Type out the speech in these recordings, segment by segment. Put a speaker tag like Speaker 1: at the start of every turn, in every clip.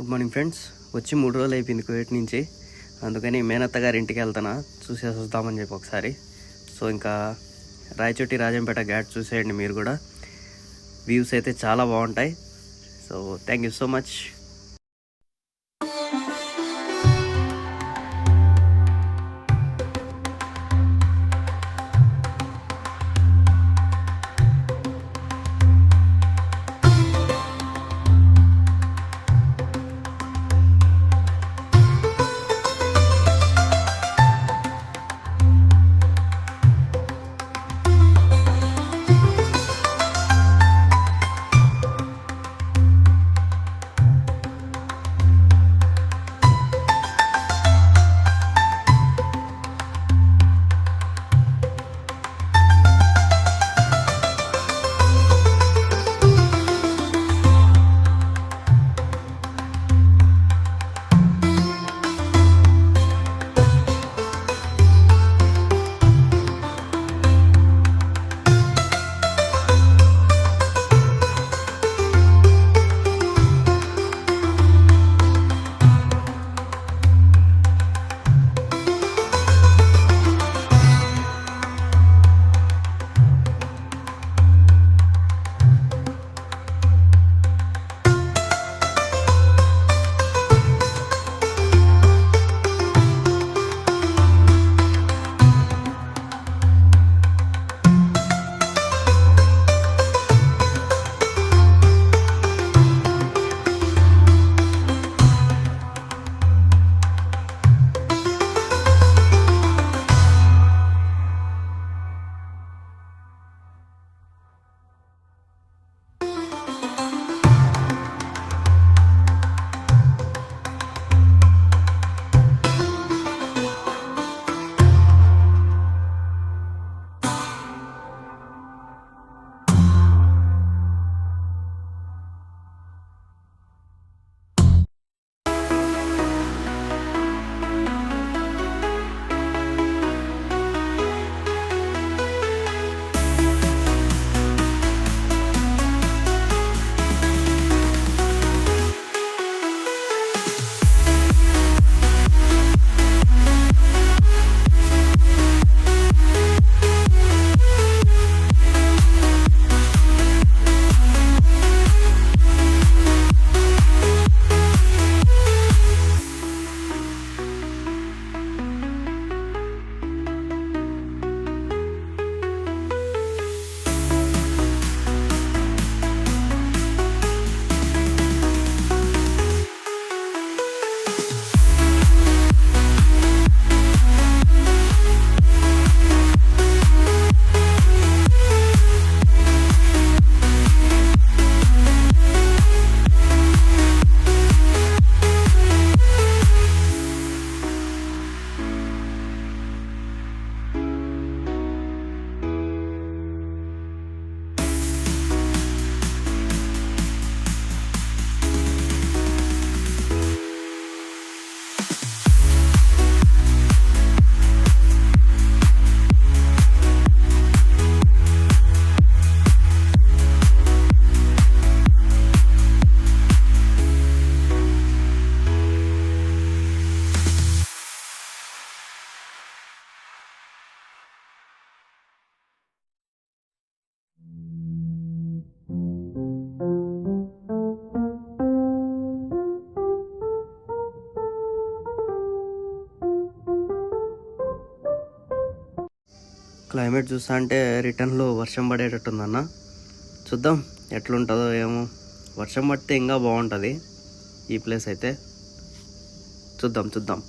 Speaker 1: Good morning friends వచ్చి మూడు రోజులు అయిపోయింది కువైట్ నుంచి. అందుకని మేనత్త గారి ఇంటికి వెళ్తానా చూసేసి వస్తామని చెప్పి ఒకసారి. సో ఇంకా రాయచోటి రాజంపేట ఘాట్ చూసేయండి మీరు కూడా. వ్యూస్ అయితే చాలా బాగుంటాయి. So thank you so much climate చూస్తా అంటే రిటర్న్లో వర్షం పడేటట్టుందన్న. చూద్దాం ఎట్లుంటుందో ఏమో. వర్షం పడితే ఇంకా బాగుంటుంది ఈ ప్లేస్ అయితే. చూద్దాం చూద్దాం.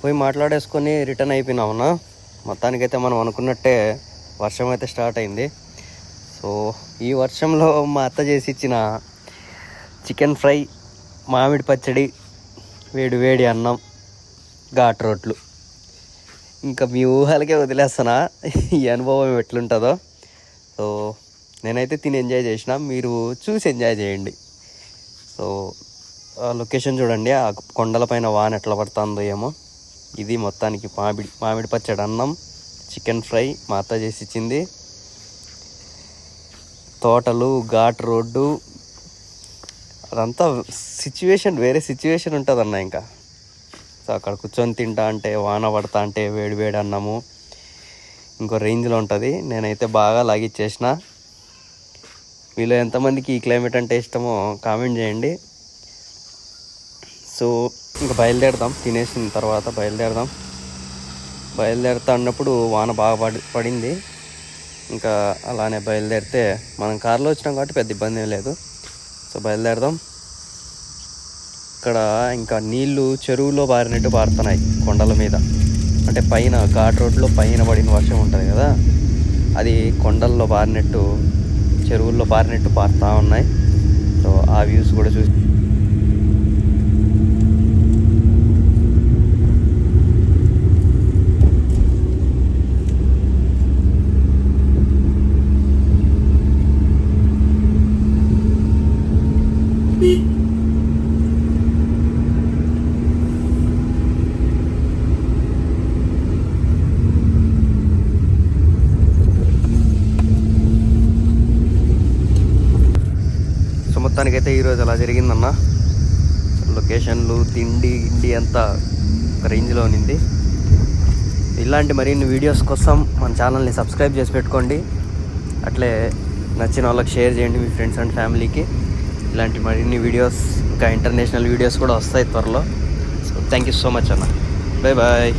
Speaker 1: పోయి మాట్లాడేసుకొని రిటర్న్ అయిపోయినామన్నా మొత్తానికైతే మనం అనుకున్నట్టే వర్షం అయితే స్టార్ట్ అయింది. సో ఈ వర్షంలో మా అత్త చేసి ఇచ్చిన చికెన్ ఫ్రై మామిడి పచ్చడి వేడి వేడి అన్నం ఘాట్ రోట్లు. ఇంకా మీ ఊహలకే వదిలేస్తానా ఈ అనుభవం ఎట్లుంటుందో. సో నేనైతే తిని ఎంజాయ్ చేసిన మీరు చూసి ఎంజాయ్ చేయండి. సో ఆ లొకేషన్ చూడండి ఆ కొండలపైన వాన ఎట్లా పడుతుందో ఏమో. ఇది మొత్తానికి మామిడి మామిడి పచ్చడి అన్నం చికెన్ ఫ్రై మా అత్త చేసి ఇచ్చింది. తోటలు ఘాట్ రోడ్డు అదంతా సిచ్యువేషన్ వేరే సిచ్యువేషన్ ఉంటుంది అన్న ఇంకా. సో అక్కడ కూర్చొని తింటా అంటే వాన పడతా అంటే వేడి వేడి అన్నము. ఇంకో రేంజ్లో ఉంటుంది. నేనైతే బాగా లాగిచ్చేసిన. మీలో ఎంతమందికి ఈ క్లైమేట్ అంటే ఇష్టమో కామెంట్ చేయండి. సో ఇంకా బయలుదేరదాం. తినేసిన తర్వాత బయలుదేరదాం. బయలుదేరుతా అన్నప్పుడు వాన బాగా పడి పడింది. ఇంకా అలానే బయలుదేరితే మనం కార్లో వచ్చినాం కాబట్టి పెద్ద ఇబ్బంది లేదు. సో బయలుదేరదాం. ఇక్కడ ఇంకా నీళ్ళు చెరువులో పారినట్టు పారుతున్నాయి కొండల మీద. అంటే పైన ఘాట్ రోడ్లో పైన పడిన వర్షం ఉంటుంది కదా. అది కొండల్లో పారినట్టు చెరువుల్లో పారినట్టు పారుతూ ఉన్నాయి. సో ఆ వ్యూస్ కూడా చూసి మొత్తానికైతే ఈరోజు అలా జరిగిందన్న. లొకేషన్లు తిండి ఇండి అంతా ఒక రేంజ్లో ఉన్నింది. ఇలాంటి మరిన్ని వీడియోస్ కోసం మన ఛానల్ని సబ్స్క్రైబ్ చేసి పెట్టుకోండి. అట్లే నచ్చిన వాళ్ళకి షేర్ చేయండి మీ ఫ్రెండ్స్ అండ్ ఫ్యామిలీకి. ఇలాంటి మరిన్ని వీడియోస్ ఇంకా ఇంటర్నేషనల్ వీడియోస్ కూడా వస్తాయి త్వరలో. So thank you so much అన్న. Bye bye